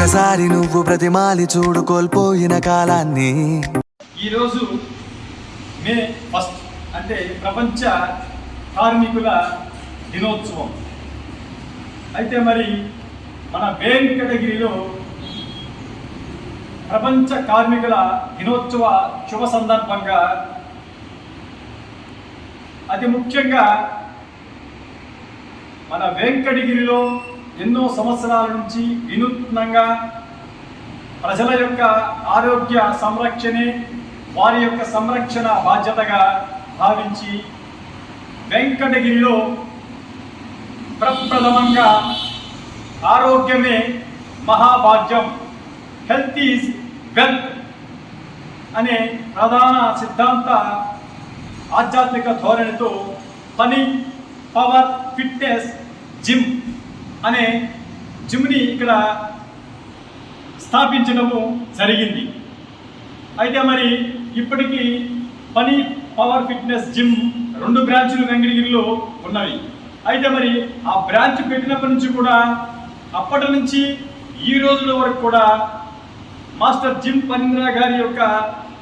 ఒకసారి నువ్వు ప్రతిమాలి చూడు కోల్పోయిన కాలాన్ని. ఈరోజు మే ఫస్ట్ అంటే ప్రపంచ కార్మికుల దినోత్సవం. అయితే మరి మన వెంకటగిరిలో ప్రపంచ కార్మికుల దినోత్సవ శుభ సందర్భంగా అతి ముఖ్యంగా మన వెంకటగిరిలో ఎన్నో సంవత్సరాల నుంచి వినూత్నంగా ప్రజల యొక్క ఆరోగ్య సంరక్షణే వారి యొక్క సంరక్షణ బాధ్యతగా భావించి వెంకటగిరిలో ప్రప్రథమంగా ఆరోగ్యమే మహాభాగ్యం హెల్త్ ఈజ్ వెల్త్ అనే ప్రధాన సిద్ధాంత ఆధ్యాత్మిక ధోరణితో పని పవర్ ఫిట్నెస్ జిమ్ అనే జిమ్ని ఇక్కడ స్థాపించడము జరిగింది. అయితే మరి ఇప్పటికీ పని పవర్ ఫిట్నెస్ జిమ్ రెండు బ్రాంచులు వెంకటగిరిలో ఉన్నవి. అయితే మరి ఆ బ్రాంచ్ పెట్టినప్పటి నుంచి కూడా అప్పటి నుంచి ఈ రోజుల వరకు కూడా మాస్టర్ జిమ్ పనీంద్ర గారి యొక్క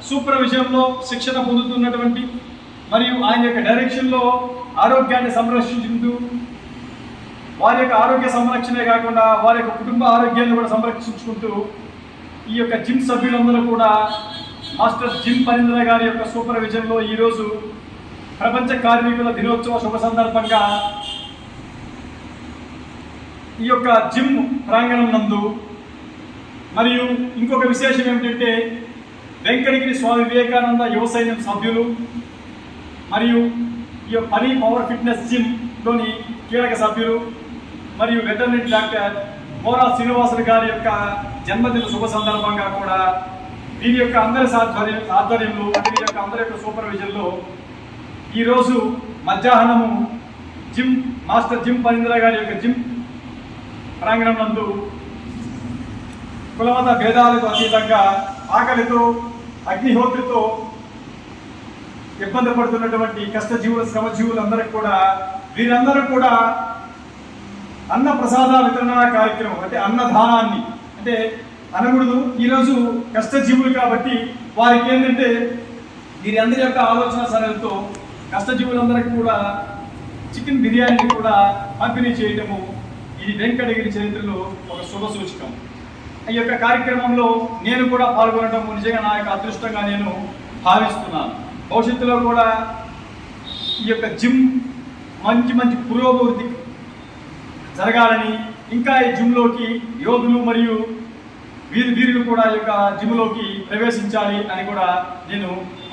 సూపర్విజన్లో శిక్షణ పొందుతున్నటువంటి మరియు ఆయన యొక్క డైరెక్షన్లో ఆరోగ్యాన్ని సంరక్షించుకుంటూ వారి యొక్క ఆరోగ్య సంరక్షణే కాకుండా వారి యొక్క కుటుంబ ఆరోగ్యాన్ని కూడా సంరక్షించుకుంటూ ఈ యొక్క జిమ్ సభ్యులందరూ కూడా మాస్టర్ జిమ్ పరీంద్ర గారి యొక్క సూపర్విజన్లో ఈరోజు ప్రపంచ కార్మికుల దినోత్సవ శుభ సందర్భంగా ఈ యొక్క జిమ్ ప్రాంగణం నందు మరియు ఇంకొక విశేషం ఏమిటంటే వెంకటగిరి స్వామి వివేకానంద యువ సైన్యం సభ్యులు మరియు ఈ యొక్క పని పవర్ ఫిట్నెస్ జిమ్లోని కీలక సభ్యులు మరియు వెటర్నరీ డాక్టర్ బోరా శ్రీనివాసులు గారి యొక్క జన్మదిన శుభ సందర్భంగా కూడా దీని యొక్క అందరి ఆధ్వర్యం ఆధ్వర్యంలో దీని యొక్క అందరి యొక్క సూపర్విజన్లో ఈరోజు మధ్యాహ్నము జిమ్ మాస్టర్ జిమ్ పరీంద్ర గారి యొక్క జిమ్ ప్రాంగణం నందు కులమత భేదాలకు అతీతంగా ఆకలితో అగ్నిహోత్రితో ఇబ్బంది పడుతున్నటువంటి కష్టజీవుల శ్రమజీవులందరికీ కూడా వీరందరూ కూడా అన్న ప్రసాద వితరణ కార్యక్రమం అంటే అన్నదానాన్ని. అంటే అనకూడదు ఈరోజు కష్టజీవులు కాబట్టి వారికి ఏంటంటే వీరందరి యొక్క ఆలోచన సరళతో కష్టజీవులందరికీ కూడా చికెన్ బిర్యానీ కూడా పంపిణీ చేయటము ఇది వెంకటగిరి చరిత్రలో ఒక శుభ సూచకం. ఈ యొక్క కార్యక్రమంలో నేను కూడా పాల్గొనడం నిజంగా నా యొక్క అదృష్టంగా నేను భావిస్తున్నాను. భవిష్యత్తులో కూడా ఈ యొక్క జిమ్ మంచి మంచి పురోభివృద్ధి జరగాలని ఇంకా ఈ జిమ్లోకి యోధులు మరియు వీరి వీరులు కూడా ఈ యొక్క జిమ్లోకి ప్రవేశించాలి అని కూడా నేను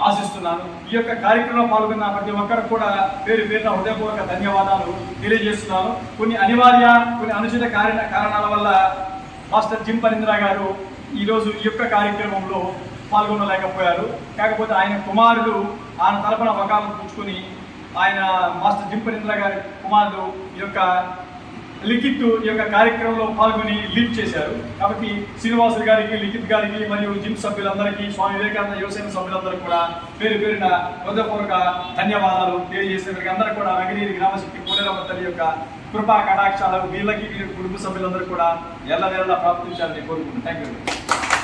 ఆశిస్తున్నాను. ఈ యొక్క కార్యక్రమంలో పాల్గొన్న ప్రతి ఒక్కరు కూడా పేరు పేరున హృదయపూర్వక ధన్యవాదాలు తెలియజేస్తున్నాను. కొన్ని అనివార్య కొన్ని అనుచిత కారణ కారణాల వల్ల మాస్టర్ జిమ్ పరీంద్ర గారు ఈరోజు ఈ యొక్క కార్యక్రమంలో పాల్గొనలేకపోయారు. కాకపోతే ఆయన కుమారుడు ఆయన తలపన వకాలను పుచ్చుకొని ఆయన మాస్టర్ జిమ్ గారి కుమారుడు ఈ యొక్క లిఖిత్ ఈ యొక్క కార్యక్రమంలో పాల్గొని లీడ్ చేశారు. కాబట్టి శ్రీనివాసులు గారికి లిఖిత్ గారికి మరియు జిమ్ సభ్యులందరికీ స్వామి వివేకానంద యువసేన సభ్యులందరూ కూడా పేరు పేరున హృదయపూర్వక ధన్యవాదాలు తెలియజేసే వీరికి అందరూ కూడా వెంకటగిరి గ్రామశక్తి కోడేరమ్మ తల్లి యొక్క కృపా కటాక్షాలు వీళ్ళకి వీరి కుటుంబ సభ్యులందరూ కూడా ఎల్ల వేళ ప్రాప్తించాలని కోరుకుంటున్నాను. Thank you